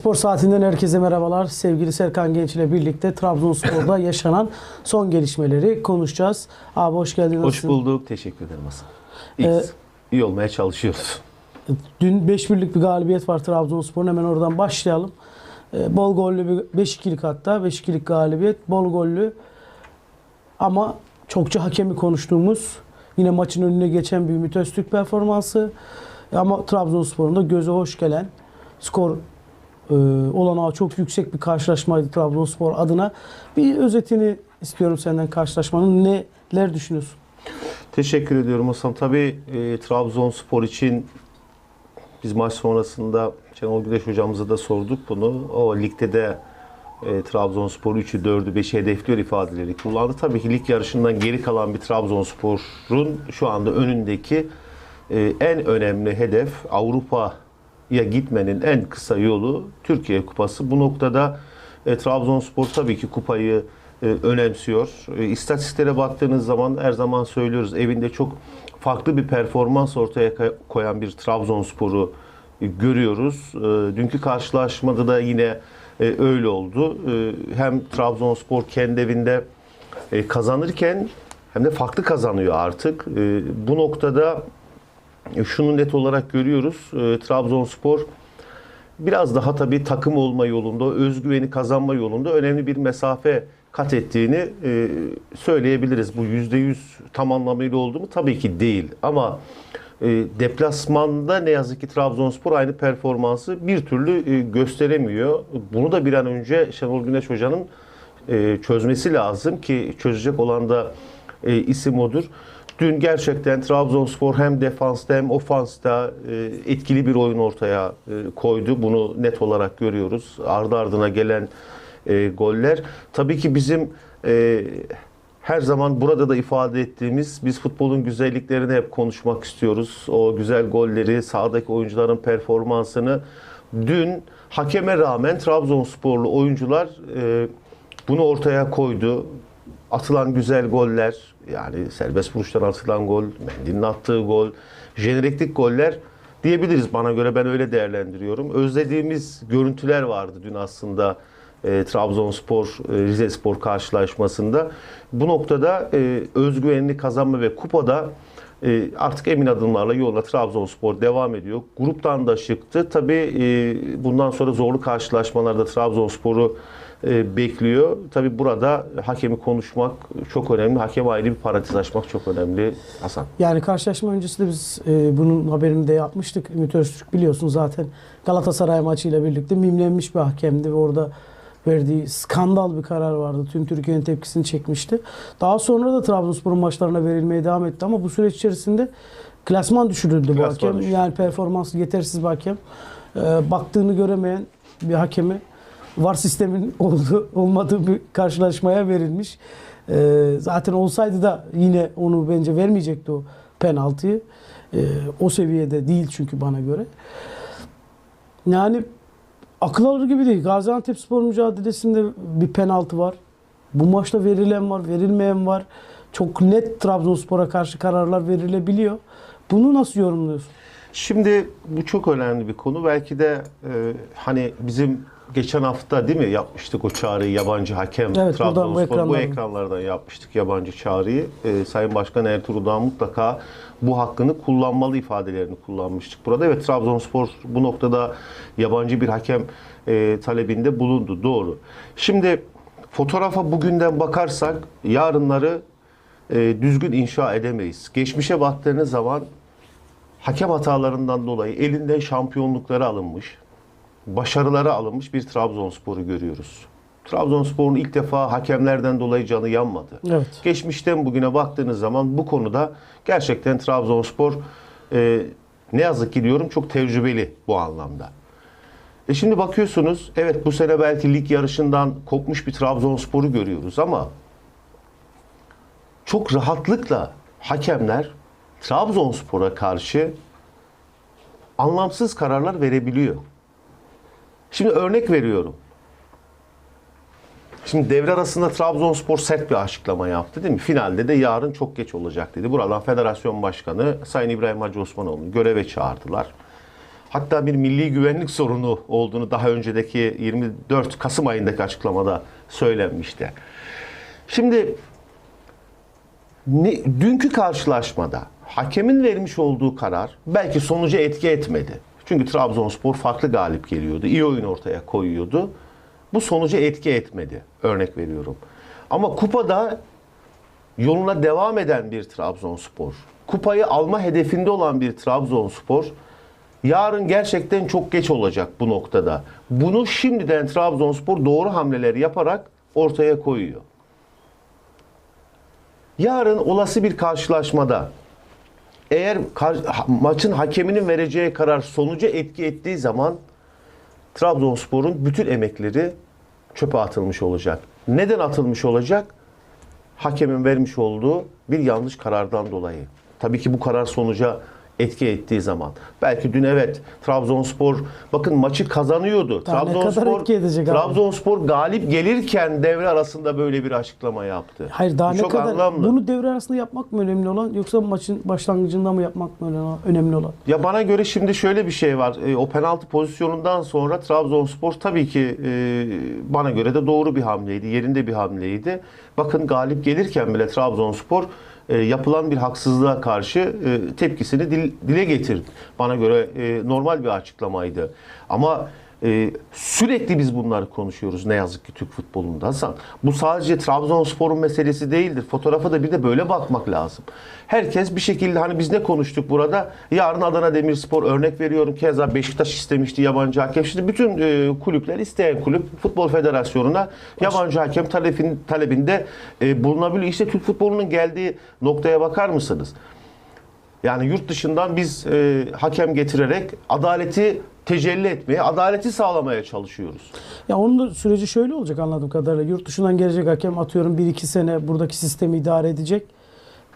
Spor saatinden herkese merhabalar. Sevgili Serkan Genç ile birlikte Trabzonspor'da yaşanan son gelişmeleri konuşacağız. Abi hoş geldin. Hoş nasılsın? bulduk. Teşekkür ederim Hasan. İyiyiz. Ee, İyi olmaya çalışıyoruz. Dün 5-1'lik bir galibiyet var Trabzonspor'un. Hemen oradan başlayalım. Ee, bol gollü bir 5-2'lik hatta. 5-2'lik galibiyet. Bol gollü. Ama çokça hakemi konuştuğumuz yine maçın önüne geçen bir Ümit Öztürk performansı. Ama Trabzonspor'un da göze hoş gelen skor e, olanağı çok yüksek bir karşılaşmaydı Trabzonspor adına. Bir özetini istiyorum senden karşılaşmanın. Neler düşünüyorsun? Teşekkür ediyorum Hasan. Tabii e, Trabzonspor için biz maç sonrasında Şenol Güneş hocamıza da sorduk bunu. O ligde de e, Trabzonspor 3'ü 4'ü 5'i hedefliyor ifadeleri kullandı. Tabii ki lig yarışından geri kalan bir Trabzonspor'un şu anda önündeki e, en önemli hedef Avrupa'ya gitmenin en kısa yolu Türkiye Kupası. Bu noktada e, Trabzonspor tabii ki kupayı e, önemsiyor. E, istatistiklere baktığınız zaman her zaman söylüyoruz evinde çok farklı bir performans ortaya koyan bir Trabzonspor'u e, görüyoruz. E, dünkü karşılaşmada da yine e, öyle oldu. E, hem Trabzonspor kendi evinde e, kazanırken hem de farklı kazanıyor artık. E, bu noktada şunu net olarak görüyoruz. E, Trabzonspor biraz daha tabii takım olma yolunda, özgüveni kazanma yolunda önemli bir mesafe kat ettiğini e, söyleyebiliriz. Bu %100 tam anlamıyla oldu mu? Tabii ki değil. Ama e, deplasmanda ne yazık ki Trabzonspor aynı performansı bir türlü e, gösteremiyor. Bunu da bir an önce Şenol Güneş Hoca'nın e, çözmesi lazım ki çözecek olan da e, isim odur. Dün gerçekten Trabzonspor hem defansta hem ofansta e, etkili bir oyun ortaya e, koydu. Bunu net olarak görüyoruz. Ardı ardına gelen e, goller. Tabii ki bizim her zaman burada da ifade ettiğimiz biz futbolun güzelliklerini hep konuşmak istiyoruz. O güzel golleri, sahadaki oyuncuların performansını dün hakeme rağmen Trabzonsporlu oyuncular bunu ortaya koydu. Atılan güzel goller, yani serbest vuruştan atılan gol, Mendy'nin attığı gol, jeneriklik goller diyebiliriz bana göre ben öyle değerlendiriyorum. Özlediğimiz görüntüler vardı dün aslında e, Trabzonspor e, Rizespor karşılaşmasında. Bu noktada e, özgüvenini kazanma ve kupada e, artık emin adımlarla yoluna Trabzonspor devam ediyor. Gruptan da çıktı. Tabii e, bundan sonra zorlu karşılaşmalarda Trabzonspor'u e, bekliyor. Tabii burada hakemi konuşmak çok önemli. Hakem ayrı bir parantez açmak çok önemli Hasan. Yani karşılaşma öncesinde biz e, bunun haberini de yapmıştık. Ümit Öztürk biliyorsun zaten Galatasaray maçıyla birlikte mimlenmiş bir hakemdi ve orada verdiği skandal bir karar vardı. Tüm Türkiye'nin tepkisini çekmişti. Daha sonra da Trabzonspor'un maçlarına verilmeye devam etti ama bu süreç içerisinde klasman düşürüldü bu Klasman hakem. düşürüldü. Yani performansı yetersiz bir hakem. E, baktığını göremeyen bir hakemi var sistemin olduğu, olmadığı bir karşılaşmaya verilmiş. E, zaten olsaydı da yine onu bence vermeyecekti o penaltıyı. E, o seviyede değil çünkü bana göre. Yani akıl alır gibi değil. Gaziantep spor mücadelesinde bir penaltı var. Bu maçta verilen var, verilmeyen var. Çok net Trabzonspor'a karşı kararlar verilebiliyor. Bunu nasıl yorumluyorsun? Şimdi bu çok önemli bir konu. Belki de e, hani bizim geçen hafta değil mi yapmıştık o çağrıyı yabancı hakem Evet, buradan, bu Trabzonspor bu, ekranlardan. yapmıştık yabancı çağrıyı. E, Sayın Başkan Ertuğrul Dağ mutlaka bu hakkını kullanmalı ifadelerini kullanmıştık burada. Evet Trabzonspor bu noktada yabancı bir hakem e, talebinde bulundu. Doğru. Şimdi fotoğrafa bugünden bakarsak yarınları e, düzgün inşa edemeyiz. Geçmişe baktığınız zaman hakem hatalarından dolayı elinden şampiyonlukları alınmış, başarıları alınmış bir Trabzonspor'u görüyoruz. Trabzonspor'un ilk defa hakemlerden dolayı canı yanmadı. Evet. Geçmişten bugüne baktığınız zaman bu konuda gerçekten Trabzonspor e, ne yazık ki diyorum çok tecrübeli bu anlamda. E şimdi bakıyorsunuz evet bu sene belki lig yarışından kopmuş bir Trabzonspor'u görüyoruz ama çok rahatlıkla hakemler Trabzonspor'a karşı anlamsız kararlar verebiliyor. Şimdi örnek veriyorum. Şimdi devre arasında Trabzonspor sert bir açıklama yaptı değil mi? Finalde de yarın çok geç olacak dedi. Buradan Federasyon Başkanı Sayın İbrahim Hacı Osmanoğlu'nu göreve çağırdılar. hatta bir milli güvenlik sorunu olduğunu daha öncedeki 24 Kasım ayındaki açıklamada söylenmişti. Şimdi ne, dünkü karşılaşmada hakemin vermiş olduğu karar belki sonuca etki etmedi. Çünkü Trabzonspor farklı galip geliyordu. iyi oyun ortaya koyuyordu. Bu sonuca etki etmedi. Örnek veriyorum. Ama kupada yoluna devam eden bir Trabzonspor, kupayı alma hedefinde olan bir Trabzonspor yarın gerçekten çok geç olacak bu noktada. Bunu şimdiden Trabzonspor doğru hamleler yaparak ortaya koyuyor. Yarın olası bir karşılaşmada eğer maçın hakeminin vereceği karar sonuca etki ettiği zaman Trabzonspor'un bütün emekleri çöpe atılmış olacak. Neden atılmış olacak? Hakemin vermiş olduğu bir yanlış karardan dolayı. Tabii ki bu karar sonuca etki ettiği zaman. Belki dün evet Trabzonspor bakın maçı kazanıyordu. Daha Trabzonspor abi? Trabzonspor galip gelirken devre arasında böyle bir açıklama yaptı. Hayır daha Bu ne çok kadar anlamlı. bunu devre arasında yapmak mı önemli olan yoksa maçın başlangıcında mı yapmak mı önemli- önemli olan? Ya bana göre şimdi şöyle bir şey var. E, o penaltı pozisyonundan sonra Trabzonspor tabii ki e, bana göre de doğru bir hamleydi. Yerinde bir hamleydi. Bakın galip gelirken bile Trabzonspor e, yapılan bir haksızlığa karşı e, tepkisini dil- dile getirdi. Bana göre e, normal bir açıklamaydı. Ama e, sürekli biz bunları konuşuyoruz ne yazık ki Türk futbolunda Hasan. Bu sadece Trabzonspor'un meselesi değildir. Fotoğrafa da bir de böyle bakmak lazım. Herkes bir şekilde hani biz ne konuştuk burada? Yarın Adana Demirspor örnek veriyorum. Keza Beşiktaş istemişti yabancı hakem. Şimdi bütün e, kulüpler isteyen kulüp Futbol Federasyonu'na yabancı hakem talebin, talebinde e, bulunabiliyor. İşte Türk futbolunun geldiği noktaya bakar mısınız? Yani yurt dışından biz e, hakem getirerek adaleti tecelli etmeye, adaleti sağlamaya çalışıyoruz. Ya onun da süreci şöyle olacak anladığım kadarıyla. Yurt dışından gelecek hakem atıyorum 1-2 sene buradaki sistemi idare edecek.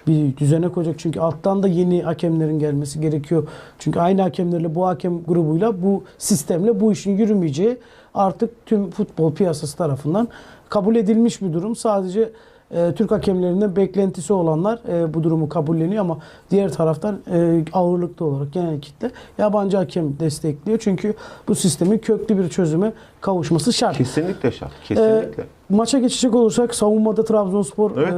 Bir düzene koyacak. Çünkü alttan da yeni hakemlerin gelmesi gerekiyor. Çünkü aynı hakemlerle bu hakem grubuyla bu sistemle bu işin yürümeyeceği artık tüm futbol piyasası tarafından kabul edilmiş bir durum. Sadece e, Türk hakemlerinden beklentisi olanlar e, bu durumu kabulleniyor ama diğer taraftan e, ağırlıklı olarak genel kitle yabancı hakem destekliyor. Çünkü bu sistemin köklü bir çözüme kavuşması şart. Kesinlikle şart. Kesinlikle. Ee, maça geçecek olursak savunmada Trabzonspor Evet.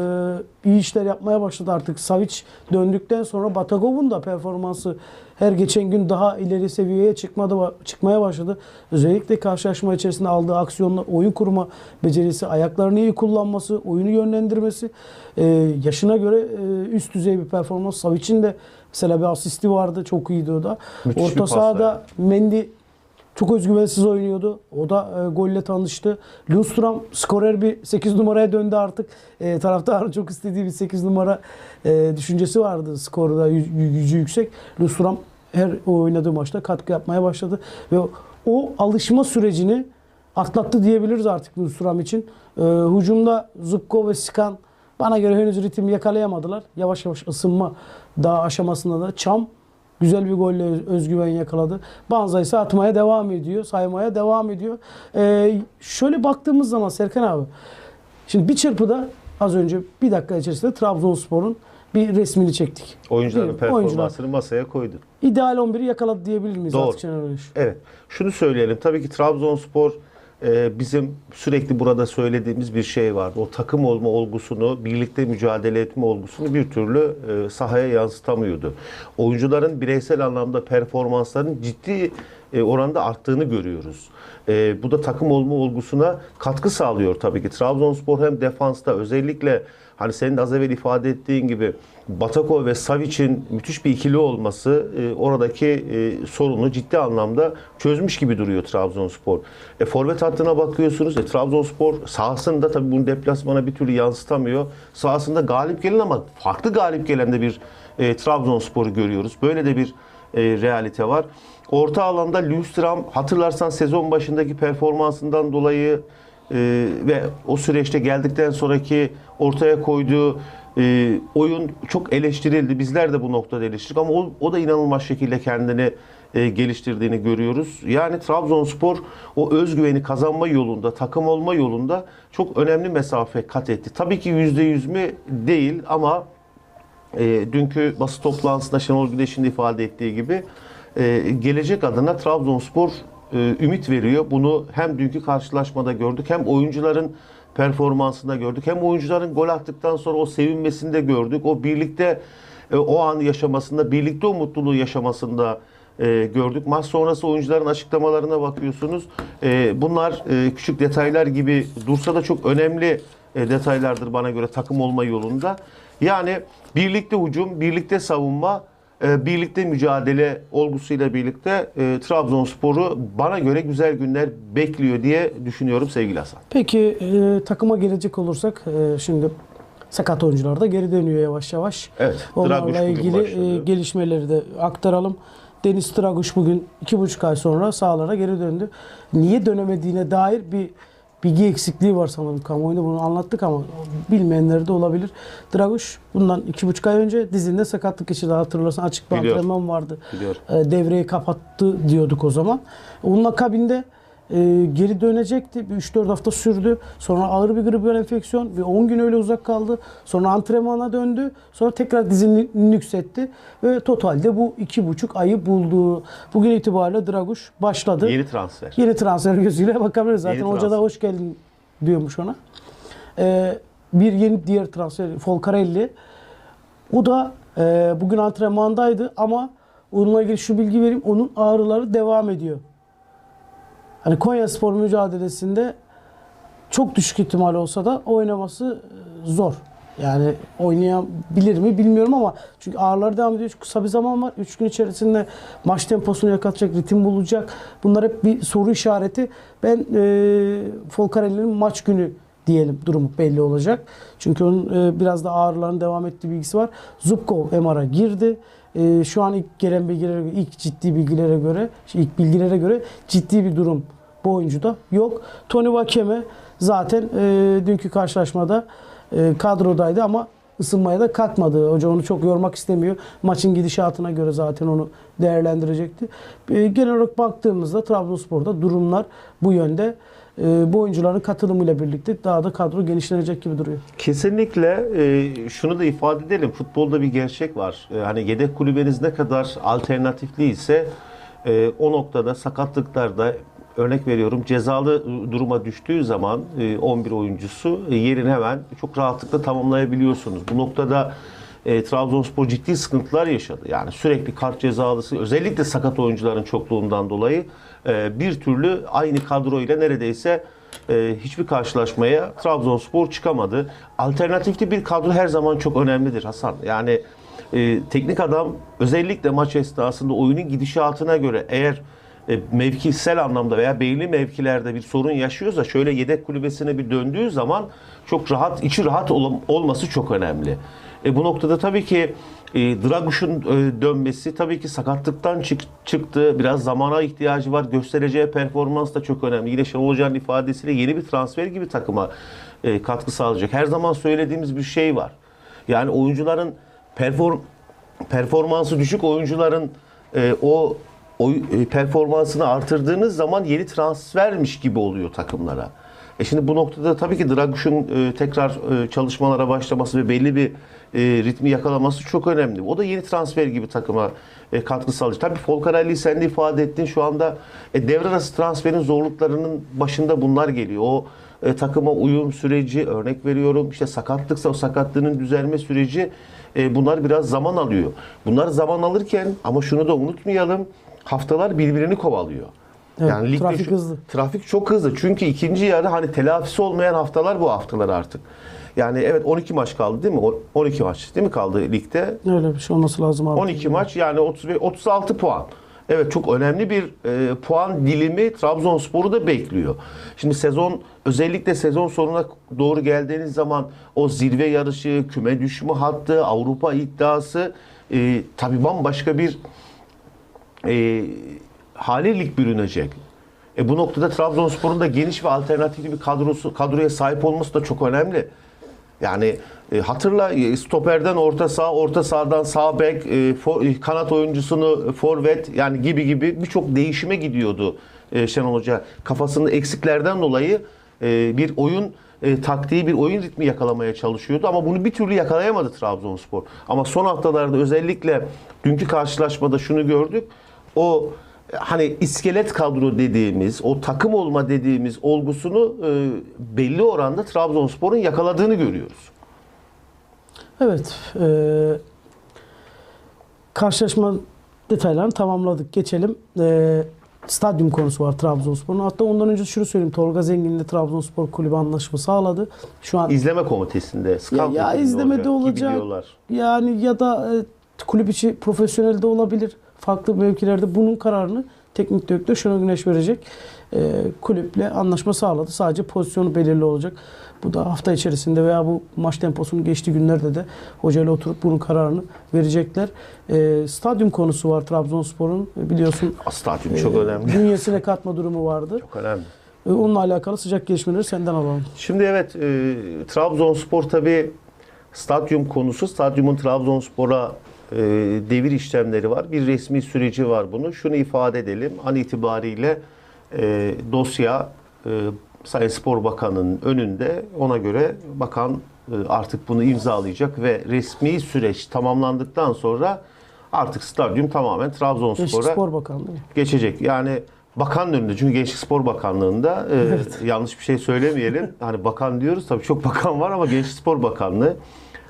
e, iyi işler yapmaya başladı artık. Savic döndükten sonra Batagov'un da performansı her geçen gün daha ileri seviyeye çıkmadı, çıkmaya başladı. Özellikle karşılaşma içerisinde aldığı aksiyonla oyun kurma becerisi, ayaklarını iyi kullanması, oyunu yönlendirmesi, e, yaşına göre e, üst düzey bir performans. Savic'in de mesela bir asisti vardı, çok iyiydi o da. Müthiş Orta sahada. Mendy çok özgüvensiz oynuyordu. O da e, golle tanıştı. Lundstram skorer bir 8 numaraya döndü artık. E, taraftarın çok istediği bir 8 numara e, düşüncesi vardı skorda gücü yüksek. Lundstram her oynadığı maçta katkı yapmaya başladı ve o, alışma sürecini atlattı diyebiliriz artık Lundstram için. E, hücumda Zubko ve Sikan bana göre henüz ritim yakalayamadılar. Yavaş yavaş ısınma daha aşamasında da Çam Güzel bir golle öz- özgüven yakaladı. Banza ise atmaya devam ediyor. Saymaya devam ediyor. Ee, şöyle baktığımız zaman Serkan abi. Şimdi bir çırpıda az önce bir dakika içerisinde Trabzonspor'un bir resmini çektik. Oyuncuların Değil mi? Oyuncular. performansını masaya koydu. İdeal 11'i yakaladı diyebilir miyiz Doğru. artık Şener Öneş? Evet. Şunu söyleyelim. Tabii ki Trabzonspor e, bizim sürekli burada söylediğimiz bir şey vardı. O takım olma olgusunu, birlikte mücadele etme olgusunu bir türlü e, sahaya yansıtamıyordu. Oyuncuların bireysel anlamda performanslarının ciddi e, oranda arttığını görüyoruz. E, bu da takım olma olgusuna katkı sağlıyor tabii ki. Trabzonspor hem defansta özellikle hani senin de az evvel ifade ettiğin gibi Batako ve Savic'in müthiş bir ikili olması e, oradaki e, sorunu ciddi anlamda çözmüş gibi duruyor Trabzonspor. E, forvet hattına bakıyorsunuz. E, Trabzonspor sahasında tabii bunu deplasmana bir türlü yansıtamıyor. Sahasında galip gelen ama farklı galip gelen de bir e, Trabzonspor'u görüyoruz. Böyle de bir e, realite var. Orta alanda Lundstram hatırlarsan sezon başındaki performansından dolayı e, ve o süreçte geldikten sonraki ortaya koyduğu e, oyun çok eleştirildi. Bizler de bu noktada eleştirdik ama o, o da inanılmaz şekilde kendini e, geliştirdiğini görüyoruz. Yani Trabzonspor o özgüveni kazanma yolunda, takım olma yolunda çok önemli mesafe kat etti. Tabii ki %100 mi değil ama e, dünkü basın toplantısında Şenol Güneş'in de ifade ettiği gibi e, gelecek adına Trabzonspor e, ümit veriyor. Bunu hem dünkü karşılaşmada gördük hem oyuncuların performansında gördük. Hem oyuncuların gol attıktan sonra o sevinmesinde gördük. O birlikte e, o an yaşamasında, birlikte o mutluluğu yaşamasında e, gördük. Maç sonrası oyuncuların açıklamalarına bakıyorsunuz. Bunlar küçük detaylar gibi dursa da çok önemli detaylardır bana göre takım olma yolunda. Yani birlikte hücum, birlikte savunma, birlikte mücadele olgusuyla birlikte e, Trabzonspor'u bana göre güzel günler bekliyor diye düşünüyorum sevgili Hasan. Peki e, takıma gelecek olursak e, şimdi sakat oyuncular da geri dönüyor yavaş yavaş. Evet, Onlarla ilgili e, gelişmeleri de aktaralım. Deniz Draguş bugün iki buçuk ay sonra sahalara geri döndü. Niye dönemediğine dair bir bilgi eksikliği var sanırım kamuoyunda. Bunu anlattık ama bilmeyenler de olabilir. Draguş bundan iki buçuk ay önce dizinde sakatlık geçirdi. Hatırlarsan açık bir Biliyorum. antrenman vardı. Biliyorum. E, devreyi kapattı diyorduk o zaman. Onun akabinde e, geri dönecekti. Bir 3-4 hafta sürdü. Sonra ağır bir gribal enfeksiyon. Bir 10 gün öyle uzak kaldı. Sonra antrenmana döndü. Sonra tekrar dizini nüksetti. Ve totalde bu 2,5 ayı buldu. Bugün itibariyle Draguş başladı. Yeni transfer. Yeni transfer gözüyle bakabiliriz. Zaten Yeni hoca da hoş geldin diyormuş ona. Ee, bir yeni diğer transfer Folcarelli. O da e, bugün antrenmandaydı ama onunla ilgili şu bilgi vereyim. Onun ağrıları devam ediyor. Hani Konya Spor mücadelesinde çok düşük ihtimal olsa da oynaması e, zor. Yani oynayabilir mi bilmiyorum ama çünkü ağrıları devam ediyor. Kısa bir zaman var. 3 gün içerisinde maç temposunu yakalayacak, ritim bulacak. Bunlar hep bir soru işareti. Ben e, Folcarelli'nin maç günü diyelim durumu belli olacak. Çünkü onun e, biraz da ağrıların devam ettiği bilgisi var. Zubkov MR'a girdi. E, şu an ilk gelen bilgilere ilk ciddi bilgilere göre, ilk bilgilere göre ciddi bir durum bu oyuncuda yok. Tony Vakeme zaten e, dünkü karşılaşmada e, kadrodaydı ama ısınmaya da kalkmadı. Hoca onu çok yormak istemiyor. Maçın gidişatına göre zaten onu değerlendirecekti. E, genel olarak baktığımızda Trabzonspor'da durumlar bu yönde. E, bu oyuncuların katılımıyla birlikte daha da kadro genişlenecek gibi duruyor. Kesinlikle e, şunu da ifade edelim. Futbolda bir gerçek var. E, hani yedek kulübeniz ne kadar alternatifli ise e, o noktada sakatlıklarda örnek veriyorum cezalı duruma düştüğü zaman e, 11 oyuncusu e, yerini hemen çok rahatlıkla tamamlayabiliyorsunuz. Bu noktada e, Trabzonspor ciddi sıkıntılar yaşadı. Yani sürekli kart cezalısı özellikle sakat oyuncuların çokluğundan dolayı e, bir türlü aynı kadroyla neredeyse e, hiçbir karşılaşmaya Trabzonspor çıkamadı. Alternatifli bir kadro her zaman çok önemlidir Hasan. Yani e, teknik adam özellikle maç esnasında oyunun gidişatına göre eğer e, mevkisel anlamda veya belli mevkilerde bir sorun yaşıyorsa şöyle yedek kulübesine bir döndüğü zaman çok rahat, içi rahat ol- olması çok önemli. E, bu noktada tabii ki e, Draguş'un e, dönmesi tabii ki sakatlıktan çık- çıktı. Biraz zamana ihtiyacı var. Göstereceği performans da çok önemli. Yine Şenol Hoca'nın ifadesiyle yeni bir transfer gibi takıma e, katkı sağlayacak. Her zaman söylediğimiz bir şey var. Yani oyuncuların perform performansı düşük oyuncuların e, o oy- e, performansını artırdığınız zaman yeni transfermiş gibi oluyor takımlara. E şimdi bu noktada tabii ki Draguş'un e, tekrar e, çalışmalara başlaması ve belli bir ritmi yakalaması çok önemli. O da yeni transfer gibi takıma katkı sağlayacak. Tabii Folcarelli'yi sen de ifade ettin. Şu anda devre arası transferin zorluklarının başında bunlar geliyor. O takıma uyum süreci örnek veriyorum. İşte sakatlıksa o sakatlığının düzelme süreci bunlar biraz zaman alıyor. Bunlar zaman alırken ama şunu da unutmayalım. Haftalar birbirini kovalıyor. Evet, ligde trafik şu- hızlı. Trafik çok hızlı. Çünkü ikinci yarı hani telafisi olmayan haftalar bu haftalar artık. Yani evet 12 maç kaldı değil mi? O- 12 maç değil mi kaldı ligde? Öyle bir şey olması lazım abi. 12 maç yani 35 36 puan. Evet çok önemli bir e, puan dilimi Trabzonspor'u da bekliyor. Şimdi sezon özellikle sezon sonuna doğru geldiğiniz zaman o zirve yarışı, küme düşme hattı, Avrupa iddiası e, tabii bambaşka bir e, hale lig bürünecek. E bu noktada Trabzonspor'un da geniş ve alternatifli bir kadrosu kadroya sahip olması da çok önemli. Yani e, hatırla e, stoperden orta saha, orta sahadan sağ bek, e, for- e, kanat oyuncusunu e, forvet yani gibi gibi birçok değişime gidiyordu e, Şenol Hoca. Kafasında eksiklerden dolayı e, bir oyun e, taktiği, bir oyun ritmi yakalamaya çalışıyordu ama bunu bir türlü yakalayamadı Trabzonspor. Ama son haftalarda özellikle dünkü karşılaşmada şunu gördük. O e, hani iskelet kadro dediğimiz, o takım olma dediğimiz olgusunu e, belli oranda Trabzonspor'un yakaladığını görüyoruz. Evet. E, karşılaşma detaylarını tamamladık. Geçelim. E, stadyum konusu var Trabzonspor'un. Hatta ondan önce şunu söyleyeyim. Tolga Zengin'le Trabzonspor kulübü anlaşma sağladı. Şu an İzleme komitesinde, ya ekibinde izlemede olacak. diyorlar. yani ya da e, kulüp içi profesyonel de olabilir. Farklı mevkilerde bunun kararını teknik direktör Şenol Güneş verecek. E, kulüple anlaşma sağladı. Sadece pozisyonu belirli olacak. Bu da hafta içerisinde veya bu maç temposunun geçtiği günlerde de hocayla oturup bunun kararını verecekler. E, stadyum konusu var Trabzonspor'un. Biliyorsun Stadyum e, çok önemli. bünyesine katma durumu vardı. Çok önemli. E, onunla alakalı sıcak gelişmeleri senden alalım. Şimdi evet e, Trabzonspor tabi stadyum konusu. Stadyumun Trabzonspor'a e, devir işlemleri var. Bir resmi süreci var bunu. Şunu ifade edelim. An itibariyle e, dosya e, Sayın Spor Bakanı'nın önünde. Ona göre bakan e, artık bunu imzalayacak ve resmi süreç tamamlandıktan sonra artık stadyum tamamen Trabzonspor'a Spor Bakanlığı. geçecek. Yani bakanın önünde çünkü Gençlik Spor Bakanlığı'nda e, yanlış bir şey söylemeyelim. Hani bakan diyoruz tabii çok bakan var ama Gençlik Spor Bakanlığı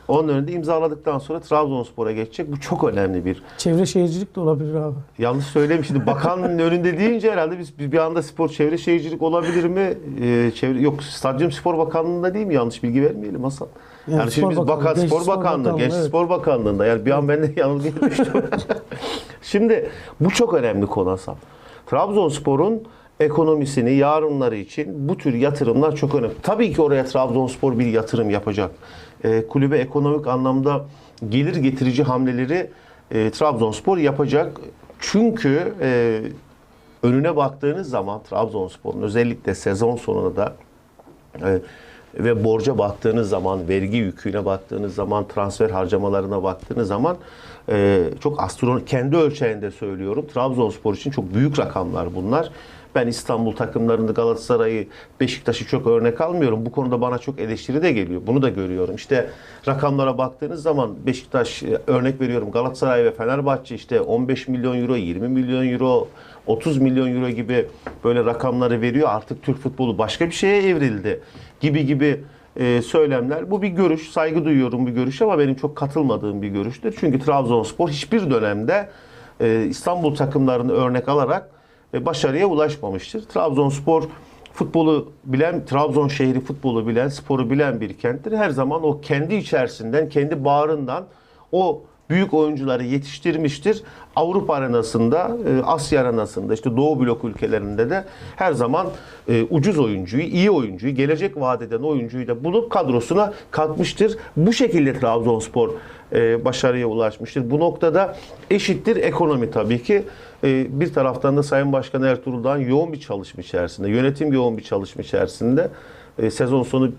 onun önünde imzaladıktan sonra Trabzonspor'a geçecek. Bu çok önemli bir. Çevre şehircilik de olabilir abi. Yanlış söylemiş. Şimdi bakanın önünde deyince herhalde biz bir anda spor çevre şehircilik olabilir mi? E, çevre yok Stadyum Spor Bakanlığı'nda değil mi? Yanlış bilgi vermeyelim Hasan. Yani Yani, şimdi biz Bakan, Gençlik Spor Bakanlığı, Bakanlığı, Gençlik evet. Spor Bakanlığı'nda yani bir an ben de yanılgıya düştüm. şimdi bu çok önemli konu Hasan. Trabzonspor'un ekonomisini yarınları için bu tür yatırımlar çok önemli. Tabii ki oraya Trabzonspor bir yatırım yapacak. Ee, kulübe ekonomik anlamda gelir getirici hamleleri e, Trabzonspor yapacak. Çünkü e, önüne baktığınız zaman Trabzonspor'un özellikle sezon sonunda da e, ve borca baktığınız zaman, vergi yüküne baktığınız zaman, transfer harcamalarına baktığınız zaman e, çok astronomik, kendi ölçeğinde söylüyorum. Trabzonspor için çok büyük rakamlar bunlar. Ben İstanbul takımlarını, Galatasaray'ı, Beşiktaş'ı çok örnek almıyorum. Bu konuda bana çok eleştiri de geliyor. Bunu da görüyorum. İşte rakamlara baktığınız zaman Beşiktaş e, örnek veriyorum Galatasaray ve Fenerbahçe işte 15 milyon euro, 20 milyon euro, 30 milyon euro gibi böyle rakamları veriyor. Artık Türk futbolu başka bir şeye evrildi gibi gibi e, söylemler. Bu bir görüş. Saygı duyuyorum bir görüş ama benim çok katılmadığım bir görüştür. Çünkü Trabzonspor hiçbir dönemde e, İstanbul takımlarını örnek alarak başarıya ulaşmamıştır. Trabzonspor futbolu bilen, Trabzon şehri futbolu bilen, sporu bilen bir kenttir. Her zaman o kendi içerisinden, kendi bağrından o büyük oyuncuları yetiştirmiştir. Avrupa arenasında, e, Asya arenasında, işte Doğu blok ülkelerinde de her zaman e, ucuz oyuncuyu, iyi oyuncuyu, gelecek vaat eden oyuncuyu da bulup kadrosuna katmıştır. Bu şekilde Trabzonspor e, başarıya ulaşmıştır. Bu noktada eşittir ekonomi tabii ki. E, bir taraftan da Sayın Başkan Ertuğrul'dan yoğun bir çalışma içerisinde, yönetim yoğun bir çalışma içerisinde e, sezon sonu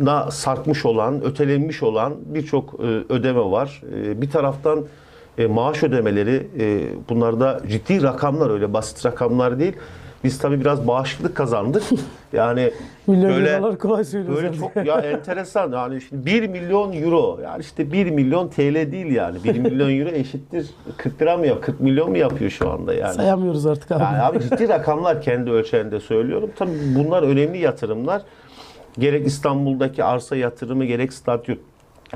na sarkmış olan, ötelenmiş olan birçok e, ödeme var. E, bir taraftan maaş ödemeleri bunlarda ciddi rakamlar öyle basit rakamlar değil. Biz tabii biraz bağışıklık kazandık. Yani Milyon böyle kolay söylüyorsun. Böyle çok ya enteresan yani şimdi 1 milyon euro yani işte 1 milyon TL değil yani 1 milyon euro eşittir 40 lira mı yap 40 milyon mu yapıyor şu anda yani. Sayamıyoruz artık abi. Yani abi ciddi rakamlar kendi ölçeğinde söylüyorum. Tabii bunlar önemli yatırımlar. Gerek İstanbul'daki arsa yatırımı gerek stadyum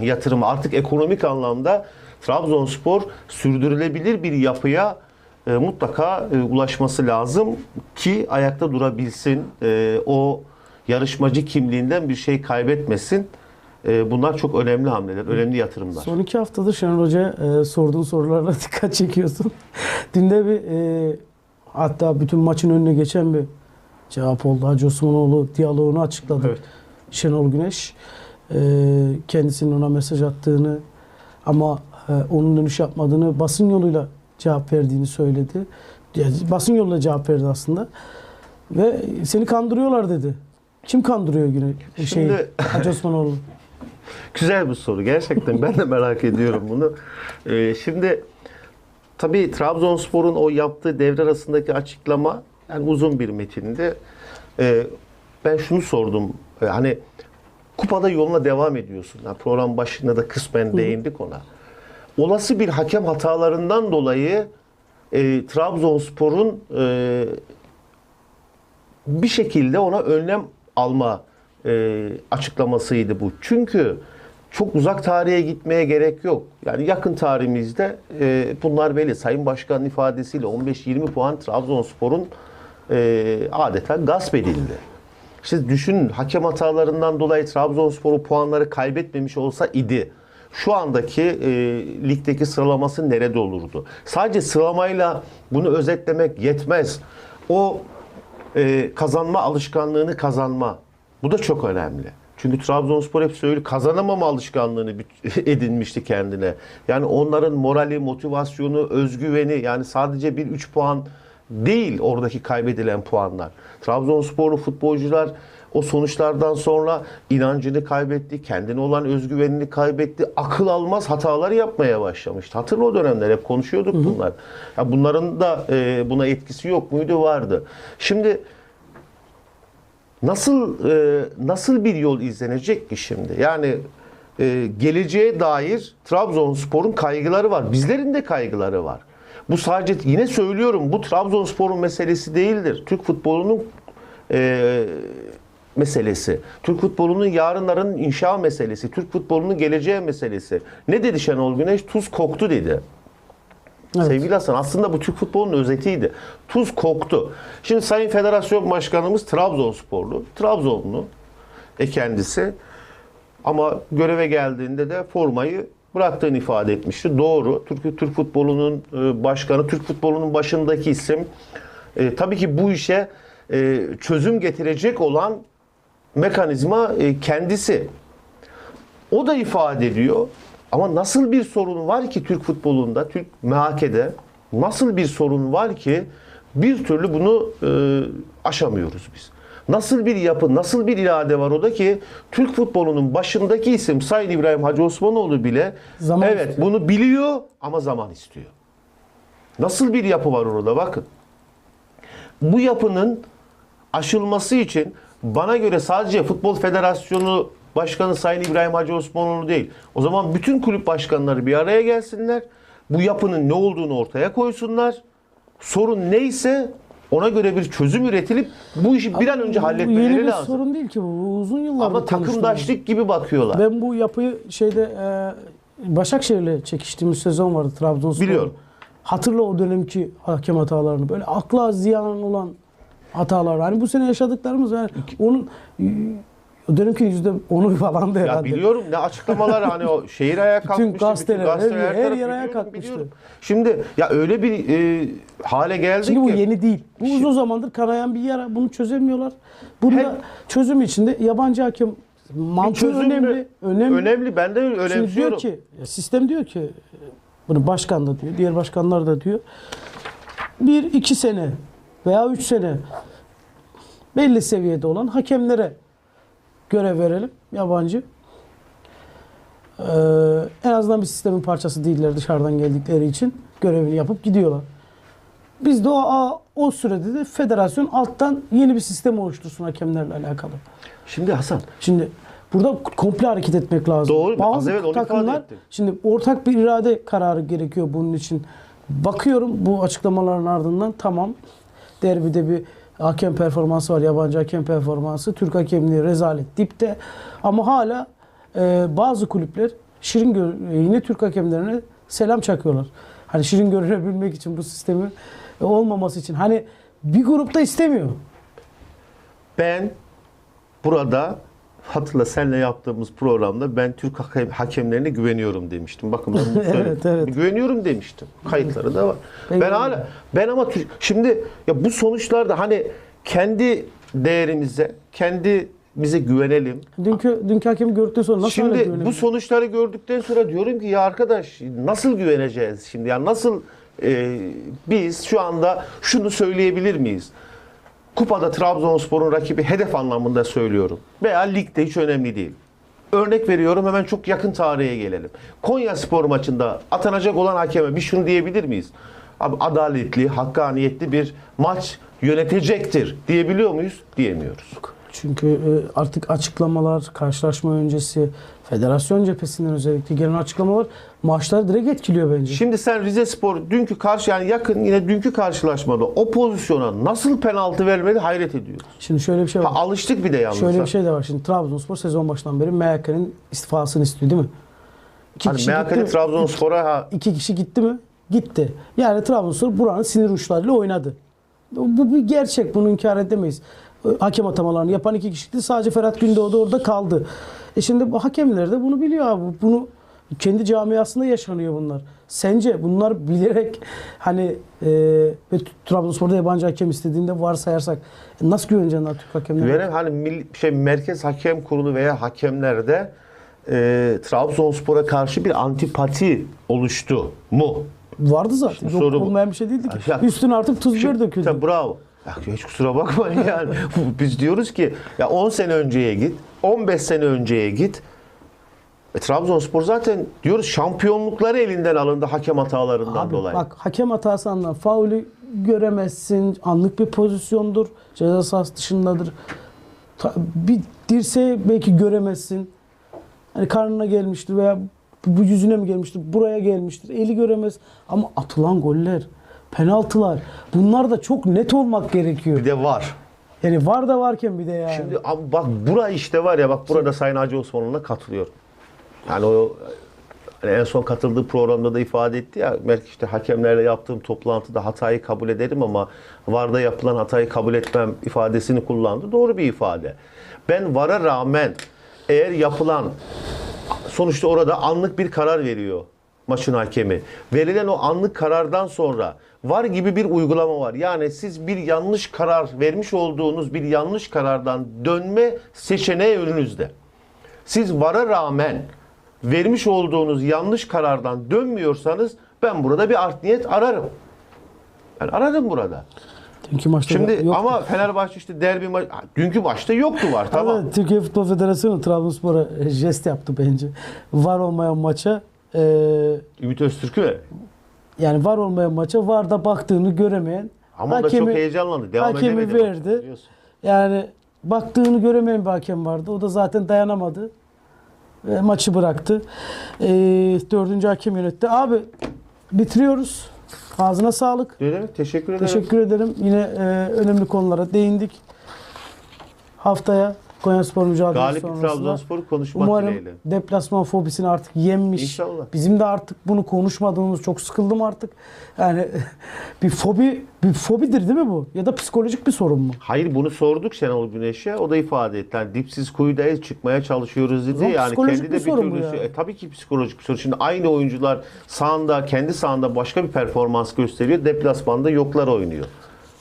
yatırımı artık ekonomik anlamda Trabzonspor sürdürülebilir bir yapıya e, mutlaka e, ulaşması lazım ki ayakta durabilsin. E, o yarışmacı kimliğinden bir şey kaybetmesin. E, bunlar çok önemli hamleler, önemli yatırımlar. Son iki haftadır Şenol Hoca e, sorduğun sorularla dikkat çekiyorsun. Dün de bir e, hatta bütün maçın önüne geçen bir cevap oldu. Hacı Osmanoğlu diyaloğunu açıkladı. Evet. Şenol Güneş. E, kendisinin ona mesaj attığını ama e, onun dönüş yapmadığını basın yoluyla cevap verdiğini söyledi. Basın yoluyla cevap verdi aslında. Ve seni kandırıyorlar dedi. Kim kandırıyor Güneş? Şey, Şimdi- Hacı Osmanoğlu. Güzel bir soru. Gerçekten ben de merak ediyorum bunu. Ee, şimdi tabii Trabzonspor'un o yaptığı devre arasındaki açıklama yani uzun bir metindi. Ee, ben şunu sordum. Ee, hani kupada yoluna devam ediyorsun. Yani program başında da kısmen değindik ona. Olası bir hakem hatalarından dolayı e, Trabzonspor'un e, bir şekilde ona önlem alma e, açıklamasıydı bu. Çünkü çok uzak tarihe gitmeye gerek yok. Yani yakın tarihimizde e, bunlar belli. Sayın Başkan'ın ifadesiyle 15-20 puan Trabzonspor'un e, adeta gasp edildi. İşte düşünün hakem hatalarından dolayı Trabzonspor o puanları kaybetmemiş olsa idi. Şu andaki e, ligdeki sıralaması nerede olurdu? Sadece sıralamayla bunu özetlemek yetmez. O e, kazanma alışkanlığını kazanma. Bu da çok önemli. Çünkü Trabzonspor hep söylüyor kazanamama alışkanlığını edinmişti kendine. Yani onların morali, motivasyonu, özgüveni yani sadece bir 3 puan değil oradaki kaybedilen puanlar. Trabzonsporlu futbolcular o sonuçlardan sonra inancını kaybetti, kendine olan özgüvenini kaybetti, akıl almaz hatalar yapmaya başlamıştı. Hatırla o dönemler hep konuşuyorduk bunlar. Ya bunların da e, buna etkisi yok muydu? Vardı. Şimdi nasıl e, nasıl bir yol izlenecek ki şimdi? Yani e, geleceğe dair Trabzonspor'un kaygıları var. Bizlerin de kaygıları var. Bu sadece yine söylüyorum bu Trabzonspor'un meselesi değildir. Türk futbolunun e, meselesi. Türk futbolunun yarınların inşa meselesi. Türk futbolunun geleceğe meselesi. Ne dedi Şenol Güneş? Tuz koktu dedi. Evet. Sevgili Hasan aslında bu Türk futbolunun özetiydi. Tuz koktu. Şimdi Sayın Federasyon Başkanımız Trabzonsporlu. Trabzonlu e kendisi. Ama göreve geldiğinde de formayı bıraktığını ifade etmişti. Doğru. Türk, Türk futbolunun e, başkanı, Türk futbolunun başındaki isim. E, tabii ki bu işe e, çözüm getirecek olan mekanizma e, kendisi. O da ifade ediyor. Ama nasıl bir sorun var ki Türk futbolunda, Türk MHK'de nasıl bir sorun var ki bir türlü bunu e, aşamıyoruz biz. Nasıl bir yapı, nasıl bir irade var o da ki Türk futbolunun başındaki isim Sayın İbrahim Hacı Osmanoğlu bile Zaman evet istiyor. bunu biliyor ama zaman istiyor. Nasıl bir yapı var orada bakın. Bu yapının aşılması için bana göre sadece Futbol Federasyonu Başkanı Sayın İbrahim Hacı Osmanoğlu değil. O zaman bütün kulüp başkanları bir araya gelsinler. Bu yapının ne olduğunu ortaya koysunlar. Sorun neyse ona göre bir çözüm üretilip bu işi bir an önce Bu yeni halletmeleri bir lazım. sorun değil ki bu. Uzun yıllardır Ama takımdaşlık gibi bakıyorlar. Ben bu yapıyı şeyde e, Başakşehir'le çekiştiğimiz sezon vardı Trabzonspor. Biliyorum. Hatırla o dönemki hakem hatalarını. Böyle akla ziyan olan hatalar. Hani bu sene yaşadıklarımız yani onun o dönemki yüzde onu falan da Ya herhalde. biliyorum ne açıklamalar hani o şehir ayağa kalkmıştı. gazeteler, gazeteler, her- her yer ayağa kalkmıştı. biliyorum. Şimdi ya öyle bir e, hale geldik Çünkü bu ki. yeni değil. Bu Şey- uzun zamandır kanayan bir yara. Bunu çözemiyorlar. Bunu Hep- da çözüm içinde yabancı hakem mantığı önemli. Önemli. Önemli ben de Şimdi diyor önemsiyorum. ki sistem diyor ki bunu başkan da diyor, diğer başkanlar da diyor. Bir iki sene veya üç sene belli seviyede olan hakemlere görev verelim yabancı. Ee, en azından bir sistemin parçası değiller dışarıdan geldikleri için görevini yapıp gidiyorlar. Biz de o, o sürede de federasyon alttan yeni bir sistem oluştursun hakemlerle alakalı. Şimdi Hasan Şimdi burada komple hareket etmek lazım. Doğru. Az Bazı ifade takımlar şimdi ortak bir irade kararı gerekiyor bunun için. Bakıyorum bu açıklamaların ardından tamam derbide bir hakem performansı var. Yabancı hakem performansı. Türk hakemliği rezalet dipte. Ama hala e, bazı kulüpler şirin yine Türk hakemlerine selam çakıyorlar. Hani şirin görünebilmek için bu sistemi e, olmaması için. Hani bir grupta istemiyor. ben burada hatırla senle yaptığımız programda ben Türk hakem, hakemlerine güveniyorum demiştim. Bakın ben bunu Evet, evet. Güveniyorum demiştim. Kayıtları da var. Ben Ben hala ben ama Türk- şimdi ya bu sonuçlarda hani kendi değerimize, kendi bize güvenelim. Dünkü dünkü hakemi gördükten sonra nasıl Şimdi bu sonuçları gördükten sonra diyorum ki ya arkadaş nasıl güveneceğiz şimdi? Yani nasıl e, biz şu anda şunu söyleyebilir miyiz? Kupada Trabzonspor'un rakibi hedef anlamında söylüyorum. Veya ligde hiç önemli değil. Örnek veriyorum hemen çok yakın tarihe gelelim. Konya Spor maçında atanacak olan hakeme bir şunu diyebilir miyiz? Abi adaletli, hakkaniyetli bir maç yönetecektir diyebiliyor muyuz? Diyemiyoruz. Çünkü e, artık açıklamalar, karşılaşma öncesi, federasyon cephesinden özellikle gelen açıklamalar maçları direkt etkiliyor bence. Şimdi sen Rize Spor dünkü karşı yani yakın yine dünkü karşılaşmada o pozisyona nasıl penaltı vermedi hayret ediyoruz. Şimdi şöyle bir şey var. Ha, alıştık bir de yalnız. Şöyle bir şey de var. Şimdi Trabzonspor sezon başından beri MHK'nin istifasını istiyor değil mi? İki Hani gitti. Trabzonspor'a ha, İki kişi gitti mi? Gitti. Yani Trabzonspor buranın sinir uçlarıyla oynadı. Bu bir gerçek. Bunu inkar edemeyiz. Hakem atamalarını yapan iki kişiydi. Sadece Ferhat Gündoğdu orada kaldı. E şimdi bu hakemler de bunu biliyor abi. Bunu kendi camiasında yaşanıyor bunlar. Sence bunlar bilerek hani e, ve Trabzonspor'da yabancı hakem istediğinde varsayarsak e, nasıl güveneceksin lan Türk hakemlerine? Güvenem hani milli- şey Merkez Hakem Kurulu veya hakemlerde e, Trabzonspor'a karşı bir antipati oluştu mu? Vardı zaten. Yok soru bu. olmayan bir şey değildi ki. Ya- Üstüne artık tuz biber döküldü. Tabii bravo. Ya hiç kusura bakmayın yani. Biz diyoruz ki ya 10 sene önceye git, 15 sene önceye git. E, Trabzonspor zaten diyoruz şampiyonlukları elinden alındı hakem hatalarından Abi dolayı. bak hakem hatası anlar. Faulü göremezsin. Anlık bir pozisyondur. Ceza sahası dışındadır. Ta- bir dirseği belki göremezsin. Hani karnına gelmiştir veya bu yüzüne mi gelmiştir? Buraya gelmiştir. Eli göremez. Ama atılan goller, penaltılar bunlar da çok net olmak gerekiyor. Bir de var. Yani var da varken bir de yani. Şimdi abi bak bura işte var ya bak burada Sayın Hacı Osmanlı'na katılıyorum. Yani o hani en son katıldığı programda da ifade etti ya belki işte hakemlerle yaptığım toplantıda hatayı kabul ederim ama VAR'da yapılan hatayı kabul etmem ifadesini kullandı. Doğru bir ifade. Ben VAR'a rağmen eğer yapılan sonuçta orada anlık bir karar veriyor maçın hakemi. Verilen o anlık karardan sonra var gibi bir uygulama var. Yani siz bir yanlış karar vermiş olduğunuz bir yanlış karardan dönme seçeneği önünüzde. Siz vara rağmen vermiş olduğunuz yanlış karardan dönmüyorsanız ben burada bir art niyet ararım. Ben ararım burada. Dünkü maçta Şimdi yoktu. ama Fenerbahçe işte derbi maç dünkü maçta yoktu var tamam. Evet, Türkiye Futbol Federasyonu Trabzonspor'a jest yaptı bence. Var olmayan maça e, Ümit Öztürk'ü yani var olmayan maça var da baktığını göremeyen ama o da çok heyecanlandı. Devam hakemi edemedi. verdi. biliyorsun. Yani baktığını göremeyen bir hakem vardı. O da zaten dayanamadı. Ve maçı bıraktı. E, dördüncü hakem yönetti. Abi bitiriyoruz. Ağzına sağlık. Ne demek? Teşekkür ederim. Teşekkür ederim. Yine e, önemli konulara değindik. Haftaya Konyaspor mücadelesi Galip bir sonrasında Trabzonspor'u konuşmak umarım dileğiyle. deplasman fobisini artık yenmiş. İnşallah. Bizim de artık bunu konuşmadığımız çok sıkıldım artık. Yani bir fobi bir fobidir değil mi bu? Ya da psikolojik bir sorun mu? Hayır bunu sorduk Şenol Güneş'e. O da ifade etti. Yani dipsiz kuyudayız çıkmaya çalışıyoruz dedi. zaman Yani psikolojik kendi bir de bir sorun bu türlü ya. e, tabii ki psikolojik bir sorun. Şimdi aynı oyuncular sahanda kendi sahanda başka bir performans gösteriyor. Deplasmanda yoklar oynuyor.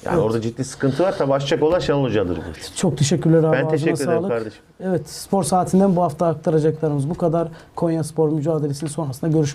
Yani Evet. orada ciddi sıkıntı var. Tabii aşacak olan Şenol Hoca'dır bu. Çok teşekkürler abi. Ben Ağzına teşekkür ederim sağlık. kardeşim. Evet spor saatinden bu hafta aktaracaklarımız bu kadar. Konya Spor mücadelesinin sonrasında görüşmek